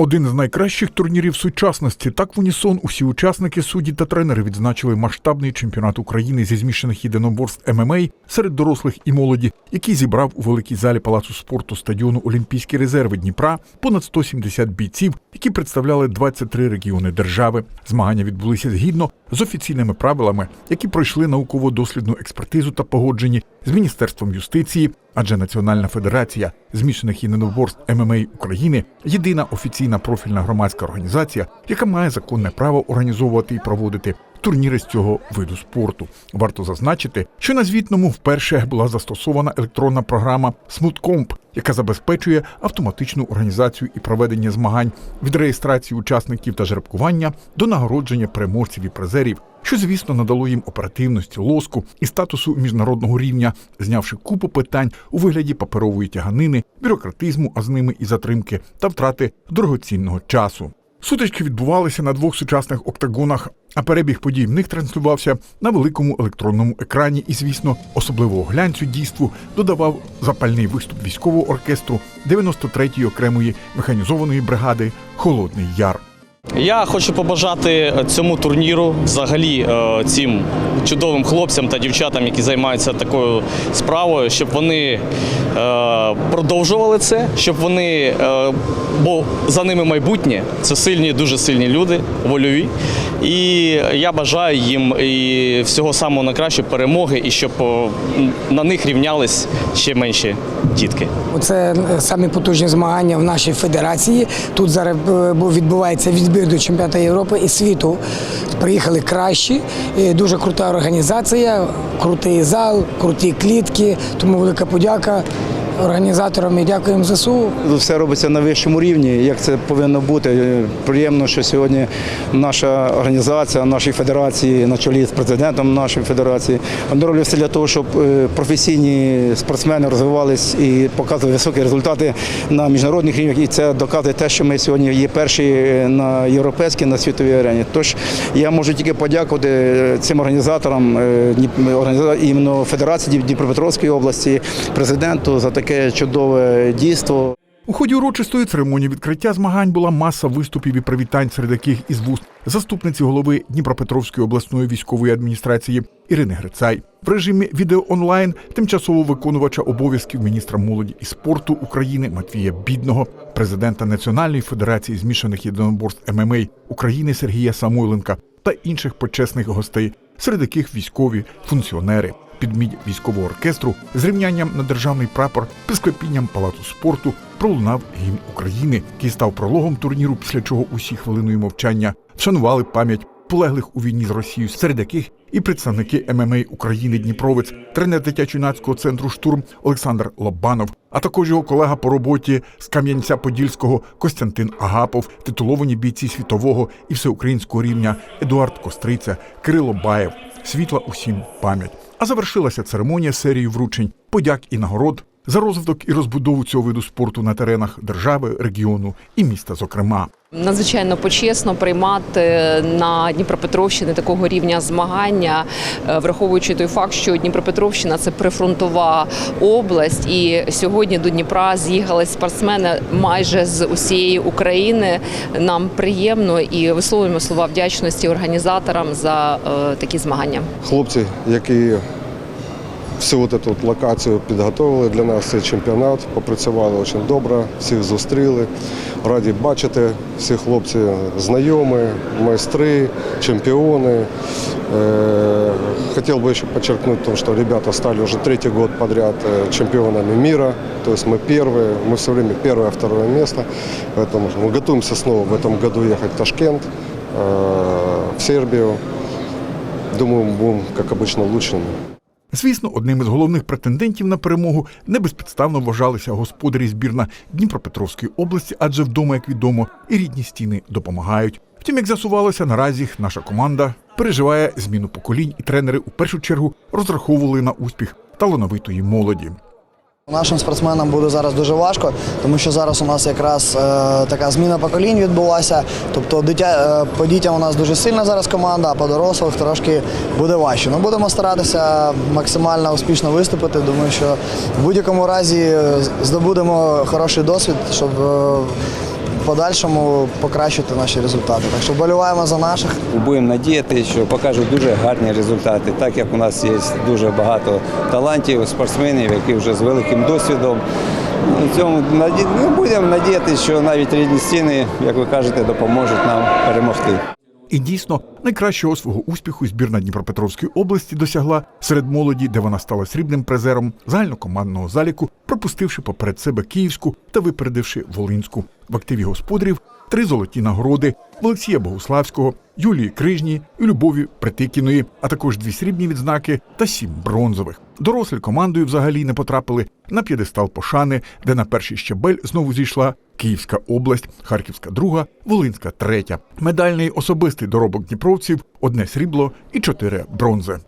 Один з найкращих турнірів сучасності. Так в унісон усі учасники, судді та тренери відзначили масштабний чемпіонат України зі змішаних єдиноборств ММА серед дорослих і молоді, який зібрав у великій залі палацу спорту стадіону Олімпійські резерви Дніпра понад 170 бійців, які представляли 23 регіони держави. Змагання відбулися згідно з офіційними правилами, які пройшли науково-дослідну експертизу та погоджені з міністерством юстиції. Адже Національна федерація змішаних єдиноборств ММА України єдина офіційна профільна громадська організація, яка має законне право організовувати і проводити турніри з цього виду спорту. Варто зазначити, що на звітному вперше була застосована електронна програма Смуткомп, яка забезпечує автоматичну організацію і проведення змагань від реєстрації учасників та жеребкування до нагородження переможців і призерів, що, звісно, надало їм оперативності, лоску і статусу міжнародного рівня, знявши купу питань у вигляді паперової тяганини, бюрократизму, а з ними і затримки та втрати дорогоцінного часу. Сутички відбувалися на двох сучасних октагонах, а перебіг подій в них транслювався на великому електронному екрані. І, звісно, особливого глянцю дійству додавав запальний виступ військового оркестру 93-ї окремої механізованої бригади Холодний Яр. Я хочу побажати цьому турніру, взагалі е, цим чудовим хлопцям та дівчатам, які займаються такою справою, щоб вони е, продовжували це, щоб вони, е, бо за ними майбутнє, це сильні, дуже сильні люди, вольові. І я бажаю їм і всього самого найкращого перемоги, і щоб на них рівнялись ще менші дітки. Це самі потужні змагання в нашій федерації. Тут зараз е, відбувається відбір до чемпіонату Європи і світу. Приїхали кращі, дуже крута організація, крутий зал, круті клітки. Тому велика подяка організаторам і дякуємо ЗСУ. Все робиться на вищому рівні, як це повинно бути. Приємно, що сьогодні наша організація, наші федерації, на чолі з президентом нашої федерації, вони роблять все для того, щоб е, професійні спортсмени розвивались і показували високі результати на міжнародних рівнях. І це доказує те, що ми сьогодні є перші е, на європейській, на світовій арені. Тож я можу тільки подякувати е, цим організаторам іменно Федерації Дніпропетровської області, президенту за таке чудове дійство. У ході урочистої церемонії відкриття змагань була маса виступів і привітань, серед яких із вуст заступниці голови Дніпропетровської обласної військової адміністрації Ірини Грицай в режимі відео онлайн тимчасово виконувача обов'язків міністра молоді і спорту України Матвія Бідного, президента Національної федерації змішаних єдиноборств ММА України Сергія Самойленка та інших почесних гостей, серед яких військові функціонери. Під мідь військового оркестру з рівнянням на державний прапор під палацу спорту пролунав гімн України, який став прологом турніру, після чого усі хвилиною мовчання вшанували пам'ять полеглих у війні з Росією, серед яких і представники ММА України Дніпровець, тренер дитячо-юнацького центру штурм Олександр Лобанов, а також його колега по роботі з Кам'янця-Подільського Костянтин Агапов, титуловані бійці світового і всеукраїнського рівня Едуард Костриця, Кирило Баєв. Світла усім пам'ять. А завершилася церемонія серії вручень, подяк і нагород за розвиток і розбудову цього виду спорту на теренах держави, регіону і міста, зокрема. Надзвичайно почесно приймати на Дніпропетровщині такого рівня змагання, е, враховуючи той факт, що Дніпропетровщина це прифронтова область, і сьогодні до Дніпра з'їхались спортсмени майже з усієї України. Нам приємно і висловлюємо слова вдячності організаторам за е, такі змагання. хлопці, які всю от эту от локацію підготовили для нас цей чемпіонат, попрацювали дуже добре, всіх зустріли. Раді бачити, всі хлопці знайомі, майстри, чемпіони. Э, Хотел бы еще подчеркнуть то, что ребята стали уже третий год подряд э, чемпионами мира. То есть мы первые, мы все время первое, второе место. Поэтому мы готовимся снова в этом году ехать в Ташкент, э, в Сербию. Думаю, мы будем, как обычно, лучшими. Звісно, одним із головних претендентів на перемогу не безпідставно вважалися господарі збірна Дніпропетровської області, адже вдома, як відомо, і рідні стіни допомагають. Втім, як з'ясувалося, наразі наша команда переживає зміну поколінь, і тренери у першу чергу розраховували на успіх талановитої молоді. Нашим спортсменам буде зараз дуже важко, тому що зараз у нас якраз е, така зміна поколінь відбулася. Тобто дитя, е, по дітям у нас дуже сильна зараз команда, а по дорослих трошки буде важче. Ми будемо старатися максимально успішно виступити. Думаю, що в будь-якому разі е, здобудемо хороший досвід, щоб в подальшому покращити наші результати. Так що вболіваємо за наших. Будемо надіяти, що покажуть дуже гарні результати, так як у нас є дуже багато талантів, спортсменів, які вже з великим досвідом. Цьому ну, будемо надіятися, що навіть рідні стіни, як ви кажете, допоможуть нам перемогти. І дійсно найкращого свого успіху збірна Дніпропетровської області досягла серед молоді, де вона стала срібним призером загальнокомандного заліку, пропустивши поперед себе Київську та випередивши Волинську. В активі господарів три золоті нагороди Олексія Богуславського, Юлії Крижні і Любові Притикіної, а також дві срібні відзнаки та сім бронзових. Дорослі командою взагалі не потрапили на п'єдестал пошани, де на перший щабель знову зійшла Київська область, Харківська друга, Волинська третя. Медальний особистий доробок дніпровців одне срібло і чотири бронзи.